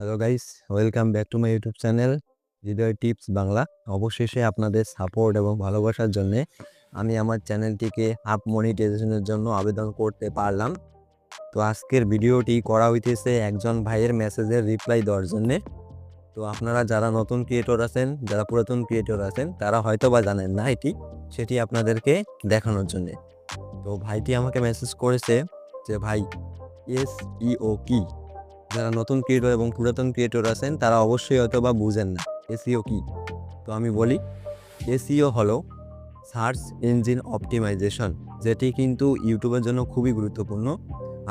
Hello guys welcome back to my YouTube channel Hriday tips Bangla অবশেষে আপনাদের support এবং ভালোবাসার জন্য আমি আমার চ্যানেলটিকে আপ মনিটাইজেশনের জন্য আবেদন করতে পারলাম। তো আজকের ভিডিওটি করা হইতেছে একজন ভাইয়ের মেসেজের রিপ্লাই দেওয়ার জন্যে। তো আপনারা যারা নতুন ক্রিয়েটর আছেন, যারা পুরাতন ক্রিয়েটর আছেন, তারা হয়তো বা জানেন না এটি, সেটি আপনাদেরকে দেখানোর জন্যে। তো ভাইটি আমাকে মেসেজ করেছে যে, ভাই এস ইও কি? যারা নতুন ক্রিয়েটর এবং পুরাতন ক্রিয়েটর আছেন, তারা অবশ্যই হয়তো বা বুঝেন না এসিও কি? তো আমি বলি এসিও হলো সার্চ ইঞ্জিন অপটিমাইজেশন, যেটি কিন্তু ইউটিউবের জন্য খুবই গুরুত্বপূর্ণ।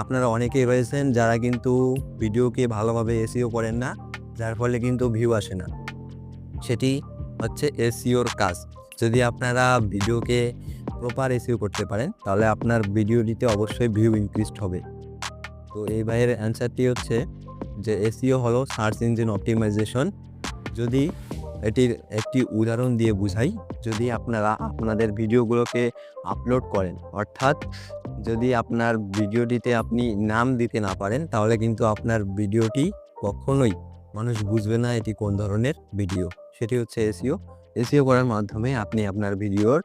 আপনারা অনেকেই রয়েছেন যারা কিন্তু ভিডিওকে ভালোভাবে এসিও করেন না, যার ফলে কিন্তু ভিউ আসে না। সেটি হচ্ছে এসিওর কাজ। যদি আপনারা ভিডিওকে প্রপার এসিও করতে পারেন, তাহলে আপনার ভিডিওটিতে অবশ্যই ভিউ ইনক্রিজড হবে। তো এই ভাইয়ের অ্যান্সারটি হচ্ছে যে এসিও হলো সার্চ ইঞ্জিন অপটিমাইজেশন যদি এটির একটি উদাহরণ দিয়ে বুঝাই, যদি আপনারা আপনাদের ভিডিওগুলোকে আপলোড করেন, অর্থাৎ যদি আপনার ভিডিওটিতে আপনি নাম দিতে না পারেন, তাহলে কিন্তু আপনার ভিডিওটি কখনোই মানুষ বুঝবে না এটি কোন ধরনের ভিডিও। সেটি হচ্ছে এসিও এসিও করার মাধ্যমে আপনি আপনার ভিডিওর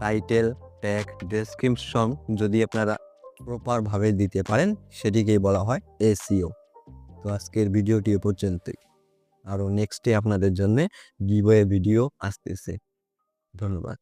টাইটেল ট্যাগ ডেসক্রিপশন যদি আপনারা প্রপারভাবে দিতে পারেন, সেটিকেই বলা হয় এসিও তো আজকের ভিডিওটি এ পর্যন্তই। আরও নেক্সটে আপনাদের জন্য গিভওয়ে ভিডিও আসতেছে। ধন্যবাদ।